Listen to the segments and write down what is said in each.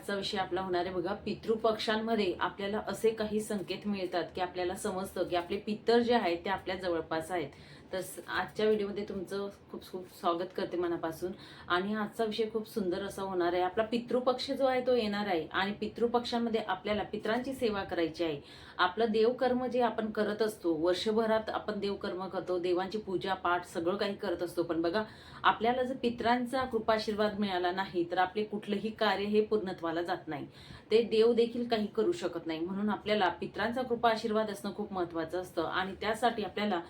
आजचा विषय आपला होणार आहे बघा. पितृपक्षांमध्ये आपल्याला असे काही संकेत मिळतात की आपल्याला समजतं की आपले पितर जे आहेत ते आपल्या जवळपास आहेत. तर आजच्या व्हिडिओमध्ये तुमचं खूप खूप स्वागत करते मनापासून. आणि आजचा विषय खूप सुंदर असा होणार आहे. आपला पितृपक्ष जो आहे तो येणार आहे. आणि पितृपक्षांमध्ये आपल्याला पित्रांची सेवा करायची आहे. आपलं देवकर्म जे आपण करत असतो वर्षभरात आपण देवकर्म करतो देवांची पूजा पाठ सगळं काही करत असतो. पण बघा आपल्याला जर पित्रांचा कृपाशीर्वाद मिळाला नाही तर आपले कुठलंही कार्य हे पूर्णत्वाला जात नाही. ते देव देखील काही करू शकत नाही. म्हणून आपल्याला पित्रांचा कृपा आशीर्वाद असणं खूप महत्वाचं असतं. आणि त्यासाठी आपल्याला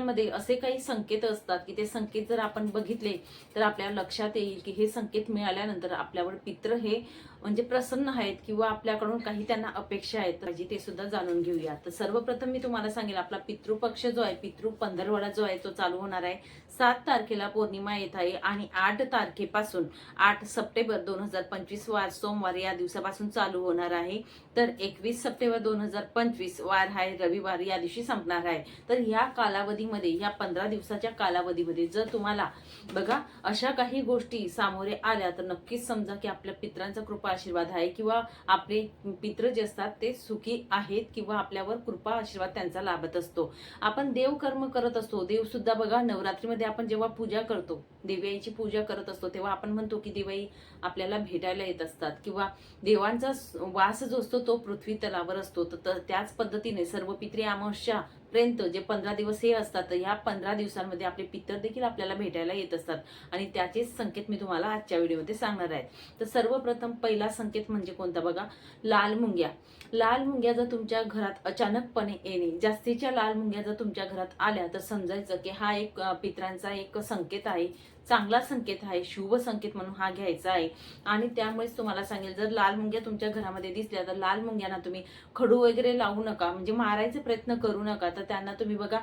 पितृपक्षांमध्ये असे काही संकेत असतात की ते संकेत जर आपण बघितले तर आपल्याला लक्षात येईल की हे संकेत मिळाल्यानंतर आपल्यावर पित्र हे म्हणजे प्रसन्न आहेत किंवा आपल्याकडून काही त्यांना अपेक्षा आहेत पाहिजे ते सुद्धा जाणून घेऊया. तर सर्वप्रथम मी तुम्हाला सांगेल आपला पितृपक्ष जो आहे पितृ पंधरवडा जो आहे तो चालू होणार आहे. सात तारखेला पौर्णिमा येत आहे आणि आठ तारखेपासून आठ सप्टेंबर दोन हजार पंचवीस वार सोमवार या दिवसापासून चालू होणार आहे. तर एकवीस सप्टेंबर दोन हजार पंचवीस वार आहे रविवार या दिवशी संपणार आहे. तर ह्या कालावधीमध्ये या पंधरा दिवसाच्या कालावधीमध्ये जर तुम्हाला बघा अशा काही गोष्टी सामोरे आल्या तर नक्कीच समजा की आपल्या पित्रांचा कृपा आशीर्वाद आहे किंवा आपले पित्र जे असतात ते सुखी आहेत किंवा आपल्यावर कृपा आशीर्वाद त्यांचा लाभत असतो. आपण देवकर्म करत असतो. देवसुद्धा बघा नवरात्रीमध्ये आपण जेव्हा पूजा करतो देवाईची पूजा करत असतो तेव्हा आपण म्हणतो की देवाई आपल्याला भेटायला येत असतात किंवा देवांचा वास जो असतो तो पृथ्वी तलावर असतो. तर त्याच पद्धतीने सर्व पित्री अमावस्या पर्यंत जे पंधरा दिवस हे असतात तर ह्या पंधरा दिवसांमध्ये आपले पितर देखील आपल्याला भेटायला येत असतात. आणि त्याचेच संकेत मी तुम्हाला आजच्या व्हिडिओमध्ये सांगणार आहे. तर सर्वप्रथम पहिला संकेत म्हणजे कोणता बघा? लाल मुंग्या. लाल मुंग्या जर तुमच्या घरात अचानकपणे येणे जास्तीच्या लाल मुंग्या जर तुमच्या घरात आल्या तर समजायचं की हा एक पित्रांचा एक संकेत आहे. चांगला संकेत आहे शुभ संकेत म्हणून हा घ्यायचा आहे. आणि त्यामुळेच तुम्हाला सांगेल जर लाल मुंग्या तुमच्या घरामध्ये दिसल्या तर लाल मुंग्यांना तुम्ही खडू वगैरे लावू नका. म्हणजे मारायचे प्रयत्न करू नका. तर त्यांना तुम्ही बघा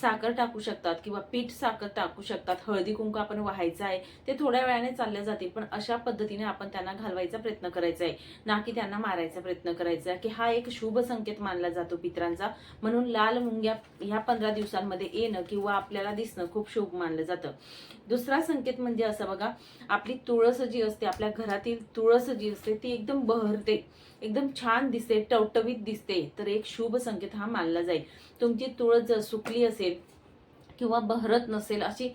साखर टाकू शकतात किंवा पीठ साखर टाकू शकतात. हळदी कुंकू आपण वाहायचं आहे ते थोड्या वेळाने चालले जातील. पण अशा पद्धतीने आपण त्यांना घालवायचा प्रयत्न करायचा आहे. ना की त्यांना मारायचा प्रयत्न करायचा आहे. की हा एक शुभ संकेत मानला जातो पित्रांचा. म्हणून लाल मुंग्या ह्या पंधरा दिवसांमध्ये येणं किंवा आपल्याला दिसणं खूप शुभ मानलं जातं. दुसरा संकेत म्हणजे असा बघा आपली तुळस जी असते आपल्या घरातील तुळस जी असते ती एकदम बहरते एकदम छान दिसते टवटवीत दिसते. तर एक शुभ संकेत हा मानला जाईल. तुमची तुळस जर सुकली असेल किंवा बहरत नसेल अशी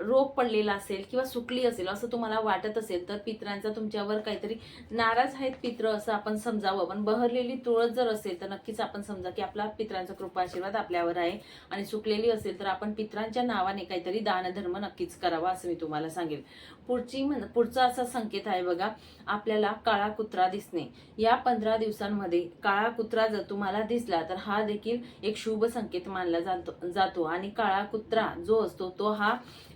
रोग पडलेला असेल किंवा सुकली असेल असं तुम्हाला वाटत असेल तर पित्रांचा तुमच्यावर काहीतरी नाराज आहेत पित्र असं आपण समजावं. पण बहरलेली तुळस जर असेल तर नक्कीच आपण समजा की आपला पित्रांचा कृपा आशीर्वाद आपल्यावर आहे. आणि सुकलेली असेल तर आपण पित्रांच्या नावाने काहीतरी दानधर्म नक्कीच करावा असं मी तुम्हाला सांगेल पुढची म्हण पुढचा असा संकेत आहे बघा आपल्याला काळा कुत्रा दिसणे. या पंधरा दिवसांमध्ये काळा कुत्रा जर तुम्हाला दिसला तर हा देखील एक शुभ संकेत मानला जातो जातो. आणि काळा कुत्रा जो असतो तो हा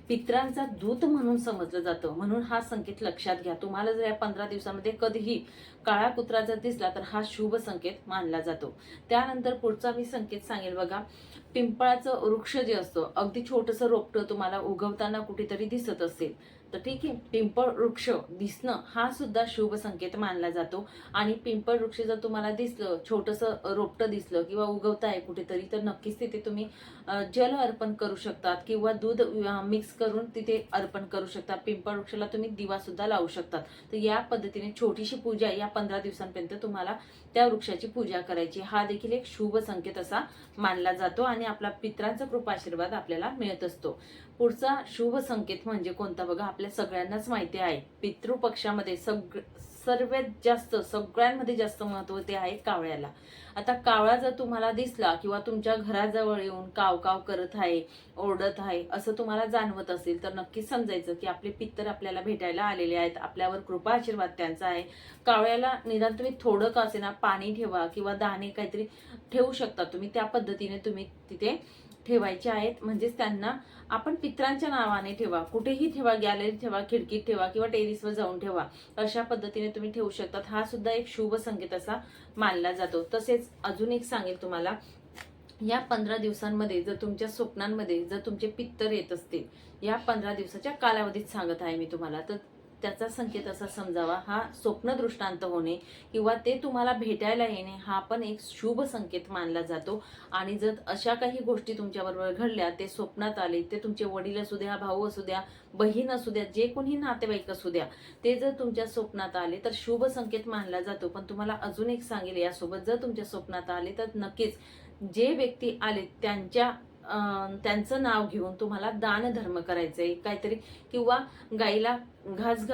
पित्रांचा दूत म्हणून समजलं जातं. म्हणून हा संकेत लक्षात घ्या. तुम्हाला जर या पंधरा दिवसामध्ये कधीही काळा कुत्रा जर दिसला तर हा शुभ संकेत मानला जातो. त्यानंतर पुढचा मी संकेत सांगेल बघा. पिंपळाचं वृक्ष जे असतं अगदी छोटंसं रोपटं तुम्हाला उगवताना कुठेतरी दिसत असेल. तर ठीक आहे पिंपळ वृक्ष दिसणं हा सुद्धा शुभ संकेत मानला जातो. आणि पिंपळ वृक्ष जर तुम्हाला दिसलं छोटंसं रोपटं दिसलं किंवा उगवत आहे कुठेतरी तर नक्कीच तिथे तुम्ही जल अर्पण करू शकतात किंवा दूध मिक्स करून तिथे अर्पण करू शकता. पिंपळ वृक्षाला तुम्ही दिवा सुद्धा लावू शकतात. तर या पद्धतीने छोटीशी पूजा या पंधरा दिवसांपर्यंत तुम्हाला त्या वृक्षाची पूजा करायची. हा देखील एक शुभ संकेत असा मानला जातो. आणि आपला पित्रांचा कृपाशीर्वाद आपल्याला मिळत असतो. पुढचा शुभ संकेत म्हणजे कोणता? बघा आपल्या सगळ्यांनाच माहिती आहे. पितृपक्षामध्ये सग सर्वात जास्त सगळ्यांमध्ये जास्त महत्त्व ते आहे कावळ्याला. आता कावळा जर तुम्हाला दिसला किंवा तुमच्या घराजवळ येऊन काव काव करत आहे ओरडत आहे असं तुम्हाला जाणवत असेल तर नक्कीच समजायचं की आपले पित्तर आपल्याला भेटायला आलेले आहेत आपल्यावर कृपा आशीर्वाद त्यांचा आहे. कावळ्याला निदान तुम्ही थोडं का असेना पाणी ठेवा किंवा दाणे काहीतरी ठेवू शकता तुम्ही त्या पद्धतीने तुम्ही तिथे ठेवायचे आहेत. म्हणजेच त्यांना आपण पित्रांच्या नावाने ठेवा. कुठेही ठेवा गॅलरीत ठेवा खिडकीत ठेवा किंवा टेरिसवर जाऊन ठेवा. अशा पद्धतीने तुम्ही ठेवू शकतात. हा सुद्धा एक शुभ संकेत असा मानला जातो. तसेच अजून एक सांगेल तुम्हाला. या पंधरा दिवसांमध्ये जर तुमच्या स्वप्नांमध्ये जर तुमचे पित्तर येत असतील या पंधरा दिवसाच्या कालावधीत सांगत आहे मी तुम्हाला. तर त्याचा संकेत असा समजावा हा स्वप्न दृष्टांत होणे किंवा ते तुम्हाला भेटायला येणे हा पण एक शुभ संकेत मानला जातो. आणि जर अशा काही गोष्टी तुमच्याबरोबर घडल्या ते स्वप्नात आले ते तुमचे वडील असू द्या भाऊ असू द्या बहीण असू द्या जे कोणी नातेवाईक असू द्या ते जर तुमच्या स्वप्नात आले तर शुभ संकेत मानला जातो. पण तुम्हाला अजून एक सांगेल यासोबत जर तुमच्या स्वप्नात आले तर नक्कीच जे व्यक्ती आले त्यांच्या त्यांचं नाव घेऊन तुम्हाला दानधर्म करायचं आहे काहीतरी किंवा गाईला घास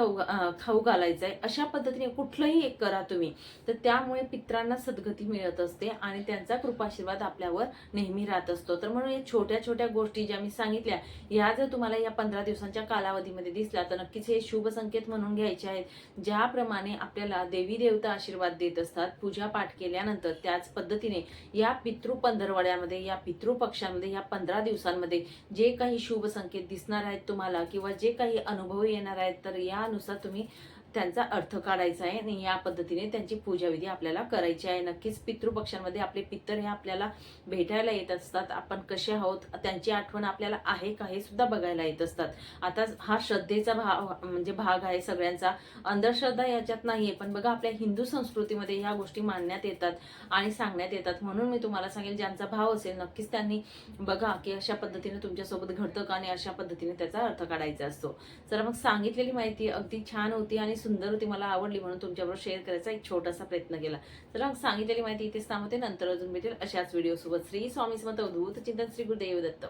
खाऊ घालायचा खाऊ अशा पद्धतीने कुठलंही एक करा तुम्ही. तर त्यामुळे पित्रांना सद्गती मिळत असते आणि त्यांचा कृपाशीर्वाद आपल्यावर नेहमी राहत असतो. तर म्हणून या छोट्या छोट्या गोष्टी ज्या मी सांगितल्या ह्या जर तुम्हाला या पंधरा दिवसांच्या कालावधीमध्ये दिसल्या तर नक्कीच हे शुभ संकेत म्हणून घ्यायचे आहेत. ज्याप्रमाणे आपल्याला देवी देवता आशीर्वाद देत असतात पूजा पाठ केल्यानंतर त्याच पद्धतीने या पितृ पंधरवड्यामध्ये या पितृ पक्षांमध्ये या पंधरा दिवसांमध्ये जे काही शुभ संकेत दिसणार आहेत तुम्हाला किंवा जे काही अनुभव येणार आहेत तर यानुसार तुम्ही त्यांचा अर्थ काढायचा आहे आणि या पद्धतीने त्यांची पूजाविधी आपल्याला करायची आहे. नक्कीच पितृपक्षांमध्ये आपले पितर हे आपल्याला भेटायला येत असतात. आपण कसे आहोत? त्यांची आठवण आपल्याला आहे का? हे सुद्धा बघायला येत असतात. आता हा श्रद्धेचा भाव म्हणजे भाग आहे सगळ्यांचा. अंधश्रद्धा याच्यात नाहीये पण बघा आपल्या हिंदू संस्कृतीमध्ये ह्या गोष्टी मांडण्यात येतात आणि सांगण्यात येतात. म्हणून मी तुम्हाला सांगेल ज्यांचा भाव असेल नक्कीच त्यांनी बघा की अशा पद्धतीने तुमच्यासोबत घडतं का आणि अशा पद्धतीने त्याचा अर्थ काढायचा असतो. तर मग सांगितलेली माहिती अगदी छान होती आणि सुंदर होती मला आवडली म्हणून तुमच्याबरोबर शेअर करायचा एक छोटासा प्रयत्न केला. तर मग सांगितलेली माहिती इथेच थांबते नंतर अजून भेटेल अशाच व्हिडिओ सोबत. श्री स्वामी समत अवधूत चिंतन श्री गुरुदेव दत्त.